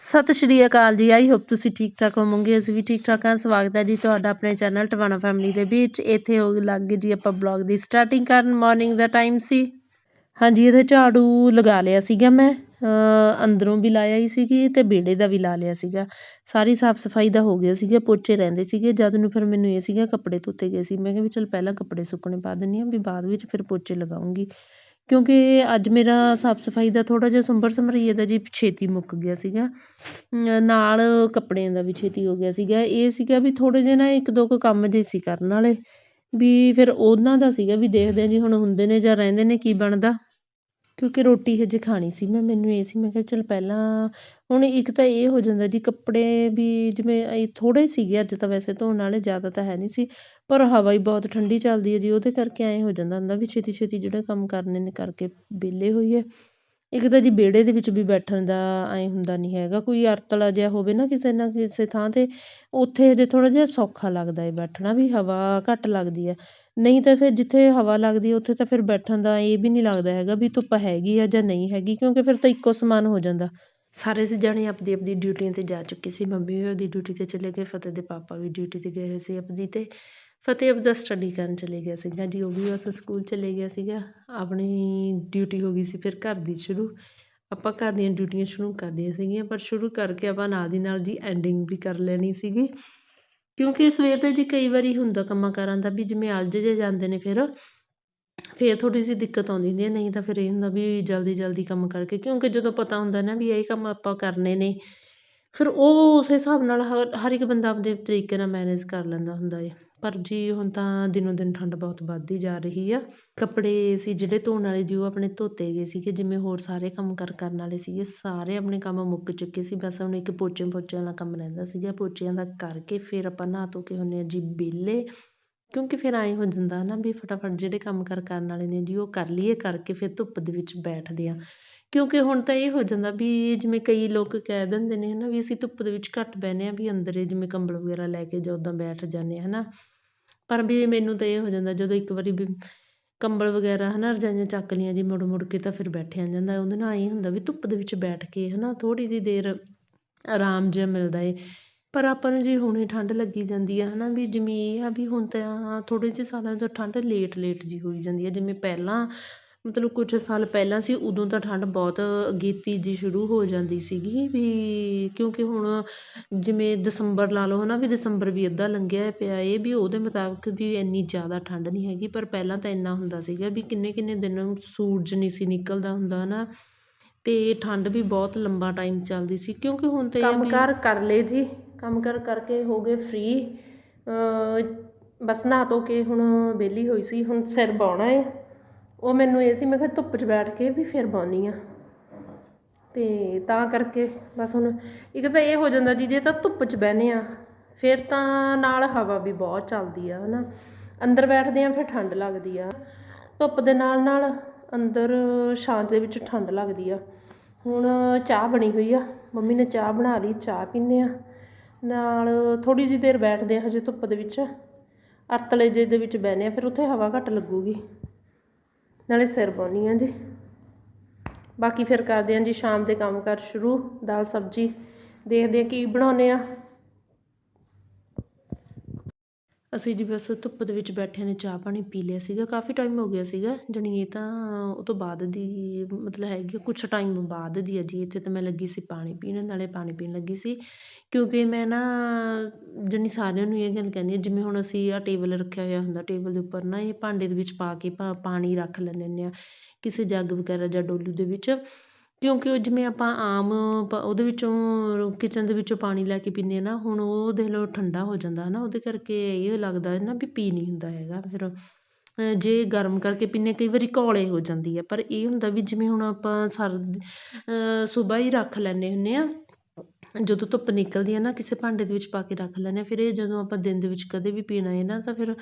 ਸਤਿ ਸ਼੍ਰੀ ਅਕਾਲ ਜੀ, I hope ਤੁਸੀਂ ਠੀਕ ਠਾਕ ਹੋਵੋਗੇ, ਅਸੀਂ ਵੀ ਠੀਕ ਠਾਕ ਹਾਂ। ਸਵਾਗਤ ਹੈ ਜੀ ਤੁਹਾਡਾ ਆਪਣੇ ਚੈਨਲ ਟਵਾਣਾ ਫੈਮਿਲੀ ਦੇ ਵਿੱਚ। ਇੱਥੇ ਹੋ ਲੱਗ ਗਏ ਜੀ ਆਪਾਂ ਬਲੌਗ ਦੀ ਸਟਾਰਟਿੰਗ ਕਰਨ ਮਾਰਨਿੰਗ ਦਾ ਟਾਈਮ ਸੀ। ਹਾਂਜੀ, ਇੱਥੇ ਝਾੜੂ ਲਗਾ ਲਿਆ ਸੀਗਾ ਮੈਂ। ਅੰਦਰੋਂ ਵੀ ਲਾਇਆ ਹੀ ਸੀਗੀ ਤੇ ਬੇੜੇ ਦਾ ਵੀ ਲਾ ਲਿਆ ਸੀਗਾ। ਸਾਰੀ ਸਾਫ਼ ਸਫ਼ਾਈ ਦਾ ਹੋ ਗਿਆ ਸੀਗਾ, ਪੋਚੇ ਰਹਿੰਦੇ ਸੀਗੇ। ਜਦ ਨੂੰ ਫਿਰ ਮੈਨੂੰ ਇਹ ਸੀਗਾ, ਕੱਪੜੇ ਧੋਤੇ ਗਏ ਸੀ। ਮੈਂ ਕਿਹਾ ਵੀ ਚਲ ਪਹਿਲਾਂ ਕੱਪੜੇ ਸੁੱਕਣੇ ਪਾ ਦਿੰਨੀ ਆ ਵੀ ਬਾਅਦ ਵਿੱਚ ਫਿਰ ਪੋਚੇ ਲਗਾਉਂਗੀ। ਕਿਉਂਕਿ ਅੱਜ ਮੇਰਾ ਸਾਫ਼ ਸਫ਼ਾਈ ਦਾ ਥੋੜ੍ਹਾ ਜਿਹਾ ਸੁੰਬਰ ਸਮਰੀਏ ਦਾ ਜੀ ਛੇਤੀ ਮੁੱਕ ਗਿਆ ਸੀਗਾ। ਨਾਲ ਕੱਪੜਿਆਂ ਦਾ ਵੀ ਛੇਤੀ ਹੋ ਗਿਆ ਸੀਗਾ। ਇਹ ਸੀਗਾ ਵੀ ਥੋੜ੍ਹੇ ਜਿਹੇ ਨਾ ਇੱਕ ਦੋ ਕੁ ਕੰਮ ਜਿਹੇ ਸੀ ਕਰਨ ਵਾਲੇ। ਵੀ ਫਿਰ ਉਹਨਾਂ ਦਾ ਸੀਗਾ ਵੀ ਦੇਖਦੇ ਹਾਂ ਜੀ ਹੁਣ ਹੁੰਦੇ ਨੇ ਜਾਂ ਰਹਿੰਦੇ ਨੇ ਕੀ ਬਣਦਾ। ਕਿਉਂਕਿ ਰੋਟੀ ਹਜੇ ਖਾਣੀ ਸੀ ਮੈਂ, ਮੈਨੂੰ ਇਹ ਸੀ, ਮੈਂ ਕਿਹਾ ਚੱਲ ਪਹਿਲਾਂ ਹੁਣ ਇੱਕ ਤਾਂ ਇਹ ਹੋ ਜਾਂਦਾ ਜੀ ਕੱਪੜੇ ਵੀ ਜਿਵੇਂ ਇਹ ਥੋੜ੍ਹੇ ਸੀਗੇ ਅੱਜ ਤਾਂ ਵੈਸੇ ਧੋਣ ਵਾਲੇ, ਜ਼ਿਆਦਾ ਤਾਂ ਹੈ ਨਹੀਂ ਸੀ, ਪਰ ਹਵਾ ਹੀ ਬਹੁਤ ਠੰਡੀ ਚੱਲਦੀ ਹੈ ਜੀ, ਉਹਦੇ ਕਰਕੇ ਐਂ ਹੋ ਜਾਂਦਾ ਹੁੰਦਾ ਵੀ ਛੇਤੀ ਛੇਤੀ ਜਿਹੜੇ ਕੰਮ ਕਰਨੇ ਨੇ ਕਰਕੇ ਵਿਹਲੇ ਹੋਈਏ। ਇੱਕ ਤਾਂ ਜੀ ਵਿਹੜੇ ਦੇ ਵਿੱਚ ਵੀ ਬੈਠਣ ਦਾ ਐਂ ਹੁੰਦਾ ਨਹੀਂ ਹੈਗਾ, ਕੋਈ ਅਰਤਲਾ ਜਿਹਾ ਹੋਵੇ ਨਾ ਕਿਸੇ ਨਾ ਕਿਸੇ ਥਾਂ 'ਤੇ, ਉੱਥੇ ਹਜੇ ਥੋੜ੍ਹਾ ਜਿਹਾ ਸੌਖਾ ਲੱਗਦਾ ਹੈ ਬੈਠਣਾ ਵੀ, ਹਵਾ ਘੱਟ ਲੱਗਦੀ ਹੈ। ਨਹੀਂ ਤਾਂ ਫਿਰ ਜਿੱਥੇ ਹਵਾ ਲੱਗਦੀ ਹੈ, ਉੱਥੇ ਤਾਂ ਫਿਰ ਬੈਠਣ ਦਾ ਇਹ ਵੀ ਨਹੀਂ ਲੱਗਦਾ ਹੈਗਾ ਵੀ ਧੁੱਪ ਹੈਗੀ ਆ ਜਾਂ ਨਹੀਂ ਹੈਗੀ, ਕਿਉਂਕਿ ਫਿਰ ਤਾਂ ਇੱਕੋ ਸਮਾਨ ਹੋ ਜਾਂਦਾ। ਸਾਰੇ ਸੀ ਜਾਣੇ ਆਪਣੀ ਆਪਦੀ ਡਿਊਟੀਆਂ 'ਤੇ ਜਾ ਚੁੱਕੇ ਸੀ, ਮੰਮੀ ਵੀ ਉਹਦੀ ਡਿਊਟੀ 'ਤੇ ਚਲੇ ਗਏ, ਫਤਿਹ ਦੇ ਪਾਪਾ ਵੀ ਡਿਊਟੀ 'ਤੇ ਗਏ ਹੋਏ ਸੀ ਆਪਣੀ 'ਤੇ। ਫਤਿਹ ਆਪਦਾ ਸਟੱਡੀ ਕਰਨ ਚਲੇ ਗਿਆ ਸੀਗਾ, ਜੀ ਉਹ ਵੀ ਬਸ ਸਕੂਲ ਚਲੇ ਗਿਆ ਸੀਗਾ, ਆਪਣੀ ਡਿਊਟੀ ਹੋ ਗਈ ਸੀ ਫਿਰ ਘਰ ਦੀ ਸ਼ੁਰੂ, ਆਪਾਂ ਘਰ ਦੀਆਂ ਡਿਊਟੀਆਂ ਸ਼ੁਰੂ ਕਰਦੀਆਂ ਸੀਗੀਆਂ, ਪਰ ਸ਼ੁਰੂ ਕਰਕੇ ਆਪਾਂ ਨਾਲ ਦੀ ਨਾਲ ਜੀ ਐਂਡਿੰਗ ਵੀ ਕਰ ਲੈਣੀ ਸੀਗੀ, ਕਿਉਂਕਿ ਸਵੇਰ ਦੇ ਜੀ ਕਈ ਵਾਰੀ ਹੁੰਦਾ ਕੰਮਾਂ ਕਾਰਾਂ ਦਾ ਵੀ ਜਿਵੇਂ ਅਲਝ ਜੇ ਜਾਂਦੇ ਨੇ ਫਿਰ ਫਿਰ ਥੋੜ੍ਹੀ ਜਿਹੀ ਦਿੱਕਤ ਆਉਂਦੀ ਹੁੰਦੀ ਹੈ, ਨਹੀਂ ਤਾਂ ਫਿਰ ਇਹ ਹੁੰਦਾ ਵੀ ਜਲਦੀ ਜਲਦੀ ਕੰਮ ਕਰਕੇ, ਕਿਉਂਕਿ ਜਦੋਂ ਪਤਾ ਹੁੰਦਾ ਨਾ ਵੀ ਇਹ ਕੰਮ ਆਪਾਂ ਕਰਨੇ ਨੇ, ਫਿਰ ਉਹ ਉਸ ਹਿਸਾਬ ਨਾਲ ਹਰ ਹਰ ਇੱਕ ਬੰਦਾ ਆਪਦੇ ਤਰੀਕੇ ਨਾਲ ਮੈਨੇਜ ਕਰ ਲੈਂਦਾ ਹੁੰਦਾ ਹੈ। ਪਰ ਜੀ ਹੁਣ ਤਾਂ ਦਿਨੋਂ ਦਿਨ ਠੰਡ ਬਹੁਤ ਵੱਧਦੀ ਜਾ ਰਹੀ ਆ। ਕੱਪੜੇ ਸੀ ਜਿਹੜੇ ਧੋਣ ਵਾਲੇ ਜੀ, ਉਹ ਆਪਣੇ ਧੋਤੇ ਗਏ ਸੀਗੇ। ਜਿਵੇਂ ਹੋਰ ਸਾਰੇ ਕੰਮ ਕਾਰ ਕਰਨ ਵਾਲੇ ਸੀਗੇ, ਸਾਰੇ ਆਪਣੇ ਕੰਮ ਮੁੱਕ ਚੁੱਕੇ ਸੀ। ਬਸ ਹੁਣ ਇੱਕ ਪੋਚੇ ਪੋਚਿਆਂ ਵਾਲਾ ਕੰਮ ਰਹਿੰਦਾ ਸੀਗਾ। ਪੋਚਿਆਂ ਦਾ ਕਰਕੇ ਫਿਰ ਆਪਾਂ ਨਹਾ ਧੋ ਕੇ ਹੁੰਦੇ ਹਾਂ ਜੀ ਵਿਹਲੇ। ਕਿਉਂਕਿ ਫਿਰ ਐਂ ਹੋ ਜਾਂਦਾ ਨਾ ਵੀ ਫਟਾਫਟ ਜਿਹੜੇ ਕੰਮ ਕਾਰ ਕਰਨ ਵਾਲੇ ਨੇ ਜੀ, ਉਹ ਕਰ ਲਈਏ, ਕਰਕੇ ਫਿਰ ਧੁੱਪ ਦੇ ਵਿੱਚ ਬੈਠਦੇ ਹਾਂ ਕਿਉਂਕਿ ਹੁਣ ਤਾਂ ਇਹ ਹੋ ਜਾਂਦਾ ਵੀ ਜਿਵੇਂ ਕਈ ਲੋਕ ਕਹਿ ਦਿੰਦੇ ਨੇ ਹੈ ਨਾ ਵੀ ਅਸੀਂ ਧੁੱਪ ਦੇ ਵਿੱਚ ਘੱਟ ਬਹਿੰਦੇ ਹਾਂ ਵੀ ਅੰਦਰ ਜਿਵੇਂ ਕੰਬਲ ਵਗੈਰਾ ਲੈ ਕੇ ਜਾਂ ਉੱਦਾਂ ਬੈਠ ਜਾਂਦੇ ਹਾਂ ਨਾ ਪਰ ਵੀ ਮੈਨੂੰ ਤਾਂ ਇਹ ਹੋ ਜਾਂਦਾ ਜਦੋਂ ਇੱਕ ਵਾਰੀ ਵੀ ਕੰਬਲ ਵਗੈਰਾ ਹੈ ਨਾ ਰਜਾਈਆਂ ਚੱਕ ਲਈਆਂ ਜੀ ਮੁੜ ਮੁੜ ਕੇ ਤਾਂ ਫਿਰ ਬੈਠਿਆ ਜਾਂਦਾ, ਉਹਦੇ ਨਾਲ ਇਹ ਹੁੰਦਾ ਵੀ ਧੁੱਪ ਦੇ ਵਿੱਚ ਬੈਠ ਕੇ ਹੈ ਨਾ ਥੋੜ੍ਹੀ ਜਿਹੀ ਦੇਰ ਆਰਾਮ ਜਿਹਾ ਮਿਲਦਾ ਏ। ਪਰ ਆਪਾਂ ਨੂੰ ਜੀ ਹੁਣੇ ਠੰਡ ਲੱਗੀ ਜਾਂਦੀ ਆ ਹੈ ਨਾ ਵੀ ਜਿਵੇਂ ਇਹ ਆ ਵੀ ਹੁਣ ਤਾਂ ਥੋੜ੍ਹੇ ਜਿਹੇ ਸਾਲਾਂ ਤੋਂ ਠੰਡ ਲੇਟ ਲੇਟ ਜਿਹੀ ਹੋਈ ਜਾਂਦੀ ਹੈ ਜਿਵੇਂ ਪਹਿਲਾਂ ਮਤਲਬ ਕੁਛ ਸਾਲ ਪਹਿਲਾਂ ਸੀ, ਉਦੋਂ ਤਾਂ ਠੰਡ ਬਹੁਤ ਅਗੇਤੀ ਜਿਹੀ ਸ਼ੁਰੂ ਹੋ ਜਾਂਦੀ ਸੀਗੀ ਵੀ ਕਿਉਂਕਿ ਹੁਣ ਜਿਵੇਂ ਦਸੰਬਰ ਲਾ ਲਓ ਨਾ ਵੀ ਦਸੰਬਰ ਵੀ ਅੱਧਾ ਲੰਘਿਆ ਪਿਆ ਏ ਵੀ ਉਹਦੇ ਮੁਤਾਬਕ ਵੀ ਇੰਨੀ ਜ਼ਿਆਦਾ ਠੰਡ ਨਹੀਂ ਹੈਗੀ, ਪਰ ਪਹਿਲਾਂ ਤਾਂ ਇੰਨਾ ਹੁੰਦਾ ਸੀਗਾ ਵੀ ਕਿੰਨੇ ਕਿੰਨੇ ਦਿਨ ਸੂਰਜ ਨਹੀਂ ਸੀ ਨਿਕਲਦਾ ਹੁੰਦਾ ਹੈ ਨਾ ਅਤੇ ਠੰਡ ਵੀ ਬਹੁਤ ਲੰਬਾ ਟਾਈਮ ਚੱਲਦੀ ਸੀ, ਕਿਉਂਕਿ ਹੁਣ ਤਾਂ ਕੰਮ ਕਾਰ ਕਰ ਲਏ ਜੀ ਕੰਮ ਕਾਰ ਕਰਕੇ ਹੋ ਗਏ ਫ੍ਰੀ ਬਸ ਨਹਾ ਧੋ ਕੇ ਹੁਣ ਵਿਹਲੀ ਹੋਈ ਸੀ, ਹੁਣ ਸਿਰ ਬਾਉਣਾ ਏ ਉਹ ਮੈਨੂੰ ਇਹ ਸੀ, ਮੈਂ ਕਿਹਾ ਧੁੱਪ 'ਚ ਬੈਠ ਕੇ ਵੀ ਫਿਰ ਬਾਉਣੀ ਆ। ਤੇ ਤਾਂ ਕਰਕੇ ਬਸ ਹੁਣ ਇੱਕ ਤਾਂ ਇਹ ਹੋ ਜਾਂਦਾ ਜੀ, ਜੇ ਤਾਂ ਧੁੱਪ 'ਚ ਬਹਿਨੇ ਆ, ਫਿਰ ਤਾਂ ਨਾਲ ਹਵਾ ਵੀ ਬਹੁਤ ਚੱਲਦੀ ਆ, ਹਨਾ। ਅੰਦਰ ਬੈਠਦੇ ਆ, ਫਿਰ ਠੰਡ ਲੱਗਦੀ ਆ। ਧੁੱਪ ਦੇ ਨਾਲ ਨਾਲ ਅੰਦਰ ਛਾਂ ਦੇ ਵਿੱਚ ਠੰਡ ਲੱਗਦੀ ਆ। ਹੁਣ ਚਾਹ ਬਣੀ ਹੋਈ ਆ, ਮੰਮੀ ਨੇ ਚਾਹ ਬਣਾ ਲਈ, ਚਾਹ ਪੀਂਦੇ ਆ। ਨਾਲ ਥੋੜੀ ਜਿਹੀ ਦੇਰ ਬੈਠਦੇ ਆ ਹਜੇ ਧੁੱਪ ਦੇ ਵਿੱਚ। ਅਰਤਲੇ ਜੇ ਦੇ ਵਿੱਚ ਬਹਿਨੇ ਆ, ਫਿਰ ਉੱਥੇ ਹਵਾ ਘੱਟ ਲੱਗੂਗੀ। ਨਾਲੇ ਸਿਰ ਬਾਉਂਦੀ ਹਾਂ ਜੀ। ਬਾਕੀ ਫਿਰ ਕਰਦੇ ਹਾਂ ਜੀ, ਸ਼ਾਮ ਦੇ ਕੰਮ ਕਰ ਸ਼ੁਰੂ, ਦਾਲ ਸਬਜ਼ੀ ਦੇਖਦੇ ਹਾਂ ਕੀ ਬਣਾਉਂਦੇ ਆ। ਅਸੀਂ ਜੀ ਬਸ ਧੁੱਪ ਦੇ ਵਿੱਚ ਬੈਠਿਆਂ ਨੇ, ਚਾਹ ਪਾਣੀ ਪੀ ਲਿਆ ਸੀਗਾ, ਕਾਫੀ ਟਾਈਮ ਹੋ ਗਿਆ ਸੀਗਾ, ਜਾਣੀ ਇਹ ਤਾਂ ਉਹ ਤੋਂ ਬਾਅਦ ਦੀ ਮਤਲਬ ਹੈਗੀ ਕੁਛ ਟਾਈਮ ਬਾਅਦ ਦੀ ਹੈ ਜੀ, ਇੱਥੇ ਤਾਂ ਮੈਂ ਲੱਗੀ ਸੀ ਪਾਣੀ ਪੀਣ, ਨਾਲੇ ਪਾਣੀ ਪੀਣ ਲੱਗੀ ਸੀ, ਕਿਉਂਕਿ ਮੈਂ ਨਾ ਜਾਣੀ ਸਾਰਿਆਂ ਨੂੰ ਇਹ ਗੱਲ ਕਹਿੰਦੀ ਹਾਂ ਜਿਵੇਂ ਹੁਣ ਅਸੀਂ ਆਹ ਟੇਬਲ ਰੱਖਿਆ ਹੋਇਆ ਹੁੰਦਾ ਟੇਬਲ ਦੇ ਉੱਪਰ ਨਾ ਇਹ ਭਾਂਡੇ ਦੇ ਵਿੱਚ ਪਾ ਕੇ ਪਾ, ਪਾਣੀ ਰੱਖ ਲੈਂਦੇ ਹੁੰਦੇ ਹਾਂ ਕਿਸੇ ਜੱਗ ਵਗੈਰਾ ਜਾਂ ਡੋਲੂ ਦੇ ਵਿੱਚ ਕਿਉਂਕਿ ਉਹ ਜਿਵੇਂ ਆਪਾਂ ਆਮ ਪ ਉਹਦੇ ਵਿੱਚੋਂ ਕਿਚਨ ਦੇ ਵਿੱਚੋਂ ਪਾਣੀ ਲੈ ਕੇ ਪੀਂਦੇ ਹਾਂ ਨਾ, ਹੁਣ ਉਹ ਦੇਖ ਲਓ ਠੰਡਾ ਹੋ ਜਾਂਦਾ ਹੈ ਨਾ ਉਹਦੇ ਕਰਕੇ ਇਹ ਲੱਗਦਾ ਨਾ ਵੀ ਪੀ ਨਹੀਂ ਹੁੰਦਾ ਹੈਗਾ, ਫਿਰ ਜੇ ਗਰਮ ਕਰਕੇ ਪੀਂਦੇ ਕਈ ਵਾਰੀ ਘੋਲੇ ਹੋ ਜਾਂਦੀ ਹੈ, ਪਰ ਇਹ ਹੁੰਦਾ ਵੀ ਜਿਵੇਂ ਹੁਣ ਆਪਾਂ ਸਰ ਸੁਬਾਹ ਹੀ ਰੱਖ ਲੈਂਦੇ ਹੁੰਦੇ ਹਾਂ ਜਦੋਂ ਧੁੱਪ ਨਿਕਲਦੀ ਹੈ ਨਾ, ਕਿਸੇ ਭਾਂਡੇ ਦੇ ਵਿੱਚ ਪਾ ਕੇ ਰੱਖ ਲੈਂਦੇ ਹਾਂ, ਫਿਰ ਇਹ ਜਦੋਂ ਆਪਾਂ ਦਿਨ ਦੇ ਵਿੱਚ ਕਦੇ ਵੀ ਪੀਣਾ ਹੈ ਨਾ, ਤਾਂ ਫਿਰ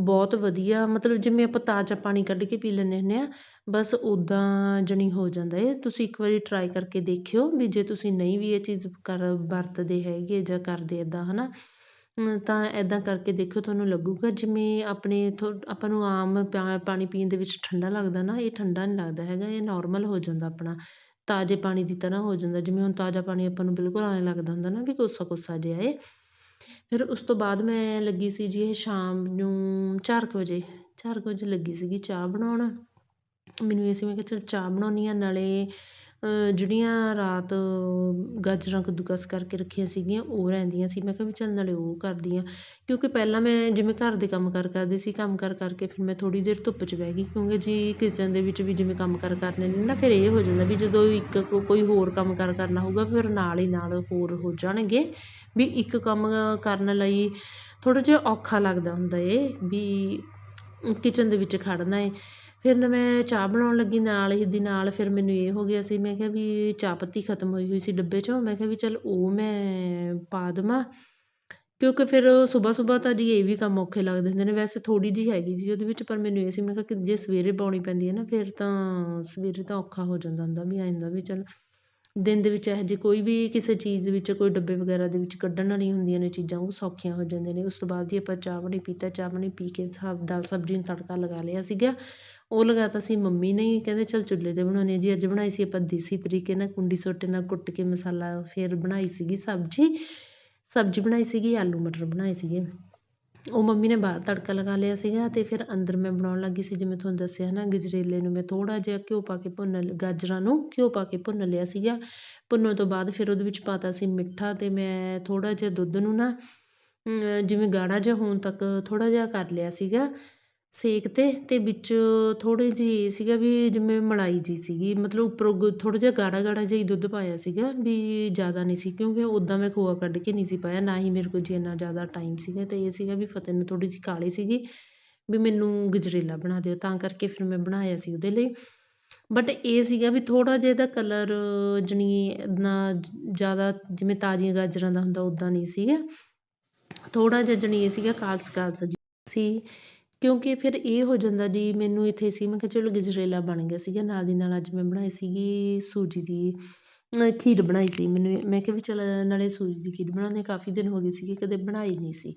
ਬਹੁਤ ਵਧੀਆ, ਮਤਲਬ ਜਿਵੇਂ ਆਪਾਂ ਤਾਜ਼ਾ ਪਾਣੀ ਕੱਢ ਕੇ ਪੀ ਲੈਂਦੇ ਹੁੰਦੇ ਹਾਂ, ਬਸ ਉੱਦਾਂ ਜਾਣੀ ਹੋ ਜਾਂਦਾ ਹੈ। ਤੁਸੀਂ ਇੱਕ ਵਾਰੀ ਟਰਾਈ ਕਰਕੇ ਦੇਖਿਓ ਵੀ ਜੇ ਤੁਸੀਂ ਨਹੀਂ ਵੀ ਇਹ ਚੀਜ਼ ਕਰ, ਵਰਤਦੇ ਹੈਗੇ ਜਾਂ ਕਰਦੇ ਇੱਦਾਂ ਹੈ ਨਾ ਤਾਂ ਇੱਦਾਂ ਕਰਕੇ ਦੇਖਿਓ, ਤੁਹਾਨੂੰ ਲੱਗੂਗਾ ਜਿਵੇਂ ਆਪਣੇ ਥੋ, ਆਪਾਂ ਨੂੰ ਆਮ ਪਾ, ਪਾਣੀ ਪੀਣ ਦੇ ਵਿੱਚ ਠੰਡਾ ਲੱਗਦਾ ਨਾ, ਇਹ ਠੰਡਾ ਨਹੀਂ ਲੱਗਦਾ ਹੈਗਾ, ਇਹ ਨੋਰਮਲ ਹੋ ਜਾਂਦਾ ਆਪਣਾ। ਤਾਜ਼ੇ ਪਾਣੀ ਦੀ ਤਰ੍ਹਾਂ ਹੋ ਜਾਂਦਾ, ਜਿਵੇਂ ਹੁਣ ਤਾਜ਼ਾ ਪਾਣੀ ਆਪਾਂ ਨੂੰ ਬਿਲਕੁਲ ਐਂ ਲੱਗਦਾ ਹੁੰਦਾ ਨਾ ਵੀ ਕੋਸਾ ਕੋਸਾ ਜਿਹਾ ਏ। ਫਿਰ ਉਸ ਤੋਂ ਬਾਅਦ ਮੈਂ ਲੱਗੀ ਸੀ ਜੀ ਇਹ ਸ਼ਾਮ ਨੂੰ ਚਾਰ ਕੁ ਵਜੇ, ਚਾਰ ਕੁ ਵਜੇ ਲੱਗੀ ਸੀਗੀ ਚਾਹ ਬਣਾਉਣ। ਮੈਨੂੰ ਇਹ ਸੀ, ਮੈਂ ਕਿਹਾ ਚੱਲ ਚਾਹ ਬਣਾਉਂਦੀ ਹਾਂ, ਨਾਲੇ ਜਿਹੜੀਆਂ ਰਾਤ ਗਾਜਰਾਂ ਕੱਦੂਕਸ ਕਰਕੇ ਰੱਖੀਆਂ ਸੀਗੀਆਂ, ਉਹ ਰਹਿੰਦੀਆਂ ਸੀ। ਮੈਂ ਕਿਹਾ ਵੀ ਚੱਲ ਨਾਲੇ ਉਹ ਕਰਦੀ ਹਾਂ। ਕਿਉਂਕਿ ਪਹਿਲਾਂ ਮੈਂ ਜਿਵੇਂ ਘਰ ਦੇ ਕੰਮ ਕਾਰ ਕਰਦੀ ਸੀ, ਕੰਮ ਕਰ ਕਰਕੇ ਫਿਰ ਮੈਂ ਥੋੜ੍ਹੀ ਦੇਰ ਧੁੱਪ 'ਚ ਬਹਿ ਗਈ। ਕਿਉਂਕਿ ਜੀ ਕਿਚਨ ਦੇ ਵਿੱਚ ਵੀ ਜਿਵੇਂ ਕੰਮ ਕਾਰ ਕਰਨੇ ਨੇ ਨਾ, ਫਿਰ ਇਹ ਹੋ ਜਾਂਦਾ ਵੀ ਜਦੋਂ ਇੱਕ ਕੋਈ ਹੋਰ ਕੰਮ ਕਾਰ ਕਰਨਾ ਹੋਊਗਾ, ਫਿਰ ਨਾਲ ਹੀ ਨਾਲ ਹੋਰ ਹੋ ਜਾਣਗੇ। ਵੀ ਇੱਕ ਕੰਮ ਕਰਨ ਲਈ ਥੋੜ੍ਹਾ ਜਿਹਾ ਔਖਾ ਲੱਗਦਾ ਹੁੰਦਾ ਏ ਵੀ ਕਿਚਨ ਦੇ ਵਿੱਚ ਖੜ੍ਹਨਾ ਏ। ਫਿਰ ਨਾ ਮੈਂ ਚਾਹ ਬਣਾਉਣ ਲੱਗੀ ਨਾਲ ਹੀ ਦੀ ਨਾਲ ਫਿਰ ਮੈਨੂੰ ਇਹ ਹੋ ਗਿਆ ਸੀ, ਮੈਂ ਕਿਹਾ ਵੀ ਚਾਹ ਪੱਤੀ ਖਤਮ ਹੋਈ ਹੋਈ ਸੀ ਡੱਬੇ 'ਚੋਂ, ਮੈਂ ਕਿਹਾ ਵੀ ਚੱਲ ਉਹ ਮੈਂ ਪਾ ਦੇਵਾਂ। ਕਿਉਂਕਿ ਫਿਰ ਸੁਬਹਾ ਸੁਬਹਾ ਤਾਂ ਜੀ ਇਹ ਵੀ ਕੰਮ ਔਖੇ ਲੱਗਦੇ ਹੁੰਦੇ ਨੇ, ਵੈਸੇ ਥੋੜ੍ਹੀ ਜਿਹੀ ਹੈਗੀ ਸੀ ਉਹਦੇ ਵਿੱਚ, ਪਰ ਮੈਨੂੰ ਇਹ ਸੀ, ਮੈਂ ਕਿਹਾ ਕਿ ਜੇ ਸਵੇਰੇ ਪਾਉਣੀ ਪੈਂਦੀ ਹੈ ਨਾ, ਫਿਰ ਤਾਂ ਸਵੇਰੇ ਤਾਂ ਔਖਾ ਹੋ ਜਾਂਦਾ ਹੁੰਦਾ ਵੀ ਐਂ ਹੁੰਦਾ ਵੀ ਚੱਲ ਦਿਨ ਦੇ ਵਿੱਚ ਇਹੋ ਜਿਹੀ ਕੋਈ ਵੀ ਕਿਸੇ ਚੀਜ਼ ਦੇ ਵਿੱਚ, ਕੋਈ ਡੱਬੇ ਵਗੈਰਾ ਦੇ ਵਿੱਚ ਕੱਢਣ ਵਾਲੀਆਂ ਹੁੰਦੀਆਂ ਨੇ ਚੀਜ਼ਾਂ, ਉਹ ਸੌਖੀਆਂ ਹੋ ਜਾਂਦੀਆਂ ਨੇ। ਉਸ ਤੋਂ ਬਾਅਦ ਜੀ ਆਪਾਂ ਚਾਹ ਪਾਣੀ ਪੀਤਾ, ਚਾਹ ਪਾਣੀ ਪੀ ਕੇ ਸਬ ਦਾਲ ਸਬਜ਼ੀ ਨੂੰ ਤੜਕਾ ਲਗਾ ਲਿਆ ਸੀਗਾ। ਉਹ ਲਗਾਤਾ ਸੀ, ਮੰਮੀ ਨੇ ਕਹਿੰਦੇ ਚੱਲ ਚੁੱਲ੍ਹੇ 'ਤੇ ਬਣਾਉਂਦੇ ਹਾਂ ਜੀ, ਅੱਜ ਬਣਾਈ ਸੀ ਆਪਾਂ ਦੇਸੀ ਤਰੀਕੇ ਨਾਲ ਕੁੰਡੀ ਸੋਟੇ ਨਾਲ ਕੁੱਟ ਕੇ ਮਸਾਲਾ ਫਿਰ ਬਣਾਈ ਸੀਗੀ ਸਬਜ਼ੀ ਸਬਜ਼ੀ ਬਣਾਈ ਸੀਗੀ, ਆਲੂ ਮਟਰ ਬਣਾਏ ਸੀਗੇ। ਉਹ ਮੰਮੀ ਨੇ ਬਾਹਰ ਤੜਕਾ ਲਗਾ ਲਿਆ ਸੀਗਾ ਅਤੇ ਫਿਰ ਅੰਦਰ ਮੈਂ ਬਣਾਉਣ ਲੱਗੀ ਸੀ, ਜਿਵੇਂ ਤੁਹਾਨੂੰ ਦੱਸਿਆ ਹੈ ਨਾ ਗਜਰੇਲੇ ਨੂੰ ਮੈਂ ਥੋੜ੍ਹਾ ਜਿਹਾ ਘਿਓ ਪਾ ਕੇ ਭੁੰਨ ਗਾਜਰਾਂ ਨੂੰ ਘਿਓ ਪਾ ਕੇ ਭੁੰਨ ਲਿਆ ਸੀਗਾ। ਭੁੰਨਣ ਤੋਂ ਬਾਅਦ ਫਿਰ ਉਹਦੇ ਵਿੱਚ ਪਾਤਾ ਸੀ ਮਿੱਠਾ ਅਤੇ ਮੈਂ ਥੋੜ੍ਹਾ ਜਿਹਾ ਦੁੱਧ ਨੂੰ ਨਾ ਜਿਵੇਂ ਗਾੜਾ ਜਿਹਾ ਹੋਣ ਤੱਕ ਥੋੜ੍ਹਾ ਜਿਹਾ ਕਰ ਲਿਆ ਸੀਗਾ। ਸੇਕ 'ਤੇ ਅਤੇ ਵਿੱਚ ਥੋੜ੍ਹੀ ਜਿਹੀ ਇਹ ਸੀਗਾ ਵੀ ਜਿਵੇਂ ਮਲਾਈ ਜਿਹੀ ਸੀਗੀ, ਮਤਲਬ ਉੱਪਰੋਂ ਥੋੜ੍ਹਾ ਜਿਹਾ ਗਾੜਾ ਗਾੜਾ ਜਿਹਾ ਹੀ ਦੁੱਧ ਪਾਇਆ ਸੀਗਾ, ਵੀ ਜ਼ਿਆਦਾ ਨਹੀਂ ਸੀ, ਕਿਉਂਕਿ ਉੱਦਾਂ ਮੈਂ ਖੋਆ ਕੱਢ ਕੇ ਨਹੀਂ ਸੀ ਪਾਇਆ, ਨਾ ਹੀ ਮੇਰੇ ਕੋਲ ਜੀ ਇੰਨਾ ਜ਼ਿਆਦਾ ਟਾਈਮ ਸੀਗਾ ਅਤੇ ਇਹ ਸੀਗਾ ਵੀ ਫਤਿਹ ਨੂੰ ਥੋੜ੍ਹੀ ਜਿਹੀ ਕਾਹਲੀ ਸੀਗੀ, ਵੀ ਮੈਨੂੰ ਗਜਰੇਲਾ ਬਣਾ ਦਿਓ, ਤਾਂ ਕਰਕੇ ਫਿਰ ਮੈਂ ਬਣਾਇਆ ਸੀ ਉਹਦੇ ਲਈ। ਬਟ ਇਹ ਸੀਗਾ ਵੀ ਥੋੜ੍ਹਾ ਜਿਹਾ ਇਹਦਾ ਕਲਰ ਜਾਣੀ ਇੰਨਾ ਜ਼ਿਆਦਾ ਜਿਵੇਂ ਤਾਜ਼ੀਆਂ ਗਾਜਰਾਂ ਦਾ ਹੁੰਦਾ ਉੱਦਾਂ ਨਹੀਂ ਸੀਗਾ। ਥੋੜ੍ਹਾ ਜਿਹਾ ਜਾਣੀ ਇਹ ਸੀਗਾ ਕਾਲਸ ਕਾਲਸ ਸੀ। ਕਿਉਂਕਿ ਫਿਰ ਇਹ ਹੋ ਜਾਂਦਾ ਜੀ, ਮੈਨੂੰ ਇੱਥੇ ਸੀ, ਮੈਂ ਕਿਹਾ ਚਲੋ ਗਜਰੇਲਾ ਬਣ ਗਿਆ ਸੀਗਾ, ਨਾਲ ਦੀ ਨਾਲ ਅੱਜ ਮੈਂ ਬਣਾਈ ਸੀਗੀ ਸੂਜੀ ਦੀ ਖੀਰ ਬਣਾਈ ਸੀ, ਮੈਨੂੰ ਮੈਂ ਕਿਹਾ ਵੀ ਚਲ ਨਾਲੇ ਸੂਜੀ ਦੀ ਖੀਰ ਬਣਾਉਂਦੇ ਕਾਫੀ ਦਿਨ ਹੋ ਗਏ ਸੀਗੇ, ਕਦੇ ਬਣਾਈ ਨਹੀਂ ਸੀ।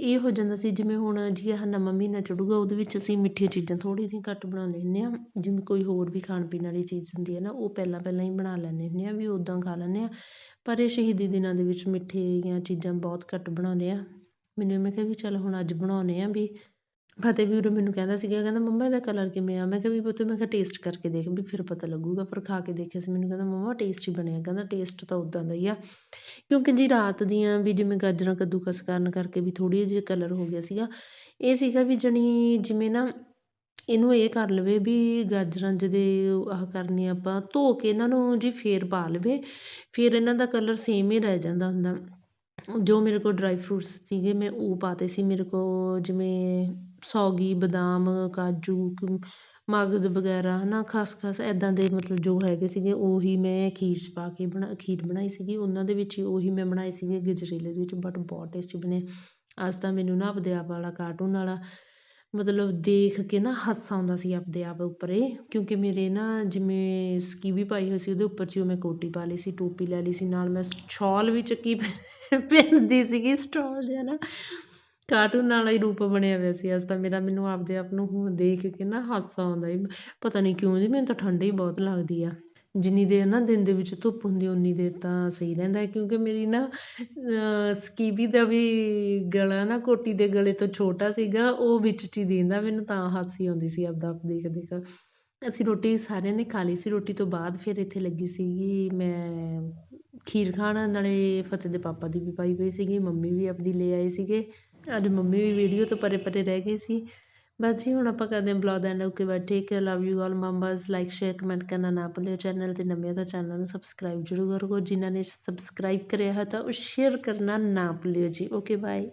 ਇਹ ਹੋ ਜਾਂਦਾ ਸੀ, ਜਿਵੇਂ ਹੁਣ ਜੀ ਆਹ ਨਵਾਂ ਮਹੀਨਾ ਚੜੂਗਾ, ਉਹਦੇ ਵਿੱਚ ਅਸੀਂ ਮਿੱਠੀਆਂ ਚੀਜ਼ਾਂ ਥੋੜ੍ਹੀ ਜਿਹੀ ਘੱਟ ਬਣਾਉਂਦੇ ਹੁੰਦੇ ਹਾਂ, ਜਿਵੇਂ ਕੋਈ ਹੋਰ ਵੀ ਖਾਣ ਪੀਣ ਵਾਲੀ ਚੀਜ਼ ਹੁੰਦੀ ਹੈ ਨਾ, ਉਹ ਪਹਿਲਾਂ ਪਹਿਲਾਂ ਹੀ ਬਣਾ ਲੈਂਦੇ ਹੁੰਦੇ ਹਾਂ, ਵੀ ਉੱਦਾਂ ਖਾ ਲੈਂਦੇ ਹਾਂ। ਪਰ ਇਹ ਸ਼ਹੀਦੀ ਦਿਨਾਂ ਦੇ ਵਿੱਚ ਮਿੱਠੀਆਂ ਚੀਜ਼ਾਂ ਬਹੁਤ ਘੱਟ ਬਣਾਉਂਦੇ ਹਾਂ। ਮੈਨੂੰ ਮੈਂ ਕਿਹਾ ਵੀ ਚੱਲ ਹੁਣ ਅੱਜ ਬਣਾਉਂਦੇ ਹਾਂ ਵੀ ਫਤਿਹ ਵੀ ਉਦੋਂ ਮੈਨੂੰ ਕਹਿੰਦਾ ਸੀਗਾ, ਕਹਿੰਦਾ ਮੰਮਾ ਇਹਦਾ ਕਲਰ ਕਿਵੇਂ ਆ? ਮੈਂ ਕਿਹਾ ਵੀ ਪੁੱਤ ਮੈਂ ਕਿਹਾ ਟੇਸਟ ਕਰਕੇ ਦੇਖ, ਵੀ ਫਿਰ ਪਤਾ ਲੱਗੂਗਾ ਪਰ ਖਾ ਕੇ ਦੇਖਿਆ ਸੀ ਮੈਨੂੰ, ਕਹਿੰਦਾ ਮੰਮਾ ਟੇਸਟ ਹੀ ਬਣਿਆ, ਕਹਿੰਦਾ ਟੇਸਟ ਤਾਂ ਉੱਦਾਂ ਦਾ ਹੀ ਆ। ਕਿਉਂਕਿ ਜੀ ਰਾਤ ਦੀਆਂ ਵੀ ਜਿਵੇਂ ਗਾਜਰਾਂ ਕੱਦੂਕਸ ਕਰਨ ਕਰਕੇ ਵੀ ਥੋੜ੍ਹੀ ਜਿਹੀ ਕਲਰ ਹੋ ਗਿਆ ਸੀਗਾ, ਇਹ ਸੀਗਾ ਵੀ ਜਾਣੀ ਜਿਵੇਂ ਨਾ ਇਹਨੂੰ ਇਹ ਕਰ ਲਵੇ ਵੀ ਗਾਜਰਾਂ ਜਦੇ ਆਹ ਕਰਨੀ ਆਪਾਂ, ਧੋ ਕੇ ਇਹਨਾਂ ਨੂੰ ਜੀ ਫੇਰ ਪਾ ਲਵੇ, ਫਿਰ ਇਹਨਾਂ ਦਾ ਕਲਰ ਸੇਮ ਹੀ ਰਹਿ ਜਾਂਦਾ ਹੁੰਦਾ। ਜੋ ਮੇਰੇ ਕੋਲ ਡਰਾਈ ਫਰੂਟਸ ਸੀਗੇ, ਮੈਂ ਉਹ ਪਾਤੇ ਸੀ, ਮੇਰੇ ਕੋਲ ਜਿਵੇਂ ਸੌਗੀ, ਬਦਾਮ, ਕਾਜੂ ਮਗਜ਼ ਵਗੈਰਾ ਹੈ ਨਾ ਖਸਖਸ ਇੱਦਾਂ ਦੇ ਮਤਲਬ ਜੋ ਹੈਗੇ ਸੀਗੇ, ਉਹੀ ਮੈਂ ਖੀਰ 'ਚ ਪਾ ਕੇ ਬਣਾ, ਖੀਰ ਬਣਾਈ ਸੀਗੀ। ਉਹਨਾਂ ਦੇ ਵਿੱਚ ਹੀ ਉਹੀ ਮੈਂ ਬਣਾਏ ਸੀਗੇ ਗਜਰੇਲੇ ਦੇ ਵਿੱਚ ਬਟ ਬਹੁਤ ਟੇਸਟੀ ਬਣੇ। ਅੱਜ ਤਾਂ ਮੈਨੂੰ ਨਾ ਆਪਦੇ ਆਪ ਵਾਲਾ ਕਾਰਟੂਨ ਵਾਲਾ ਮਤਲਬ ਦੇਖ ਕੇ ਨਾ ਹਾਸਾ ਆਉਂਦਾ ਸੀ ਆਪਦੇ ਆਪ ਉੱਪਰ ਇਹ ਕਿਉਂਕਿ ਮੇਰੇ ਨਾ ਜਿਵੇਂ ਸਕੀਵੀ ਪਾਈ ਹੋਈ ਸੀ, ਉਹਦੇ ਉੱਪਰ 'ਚ ਮੈਂ ਕੋਟੀ ਪਾ ਲਈ ਸੀ, ਟੋਪੀ ਲੈ ਲਈ ਸੀ, ਨਾਲ ਮੈਂ ਸ਼ਾਲ ਵੀ ਚੱਕੀ ਪਹਿਨਦੀ ਸੀਗੀ, ਸਟੋਲ ਜਿਹਾ ਨਾ। ਕਾਰਟੂਨ ਵਾਲਾ ਹੀ ਰੂਪ ਬਣਿਆ ਹੋਇਆ ਸੀ, ਅੱਜ ਤਾਂ ਮੇਰਾ ਮੈਨੂੰ ਆਪਦੇ ਆਪ ਨੂੰ ਹੁਣ ਦੇਖ ਕੇ ਨਾ ਹਾਸਾ ਆਉਂਦਾ ਏ, ਪਤਾ ਨਹੀਂ ਕਿਉਂ ਜੀ, ਮੈਨੂੰ ਤਾਂ ਠੰਡ ਹੀ ਬਹੁਤ ਲੱਗਦੀ ਆ। ਜਿੰਨੀ ਦੇਰ ਨਾ ਦਿਨ ਦੇ ਵਿੱਚ ਧੁੱਪ ਹੁੰਦੀ, ਉਨੀ ਦੇਰ ਤਾਂ ਸਹੀ ਰਹਿੰਦਾ ਕਿਉਂਕਿ ਮੇਰੀ ਨਾ ਸਕੀਵੀ ਦਾ ਵੀ ਗਲਾ ਨਾ ਕੋਟੀ ਦੇ ਗਲੇ ਤੋਂ ਛੋਟਾ ਸੀਗਾ, ਉਹ ਵਿੱਚ 'ਚ ਹੀ ਦਿੰਦਾ, ਮੈਨੂੰ ਤਾਂ ਹਾਸੀ ਆਉਂਦੀ ਸੀ ਆਪਦਾ ਆਪ ਦੇਖ ਦੇਖ ਅਸੀਂ ਰੋਟੀ ਸਾਰਿਆਂ ਨੇ ਖਾ ਲਈ ਸੀ। ਰੋਟੀ ਤੋਂ ਬਾਅਦ ਫਿਰ ਇੱਥੇ ਲੱਗੀ ਸੀਗੀ ਮੈਂ ਖੀਰ ਖਾਣ। ਨਾਲੇ ਫਤਿਹ ਦੇ ਪਾਪਾ ਦੀ ਵੀ ਪਾਈ ਹੋਈ ਸੀਗੀ। ਮੰਮੀ ਵੀ ਆਪਦੀ ਲੈ ਆਏ ਸੀਗੇ। ਅੱਜ ਮੰਮੀ ਵੀ ਵੀਡੀਓ ਤੋਂ ਪਰੇ ਪਰੇ ਰਹਿ ਗਏ ਸੀ। ਬਸ ਜੀ, ਹੁਣ ਆਪਾਂ ਕਰਦੇ ਹਾਂ blog the end okay, bye. Take care love you all members like share comment ਕਰਨਾ ਨਾ ਭੁੱਲਿਓ। ਚੈਨਲ ਤੇ ਨਵੇਂ ਤਾਂ ਚੈਨਲ ਨੂੰ ਸਬਸਕ੍ਰਾਈਬ ਜ਼ਰੂਰ ਕਰੋ। ਜਿਨ੍ਹਾਂ ਨੇ ਸਬਸਕ੍ਰਾਈਬ ਕਰਿਆ ਹੈ ਤਾਂ ਉਹ ਸ਼ੇਅਰ ਕਰਨਾ ਨਾ ਭੁੱਲਿਓ ਜੀ। Okay bye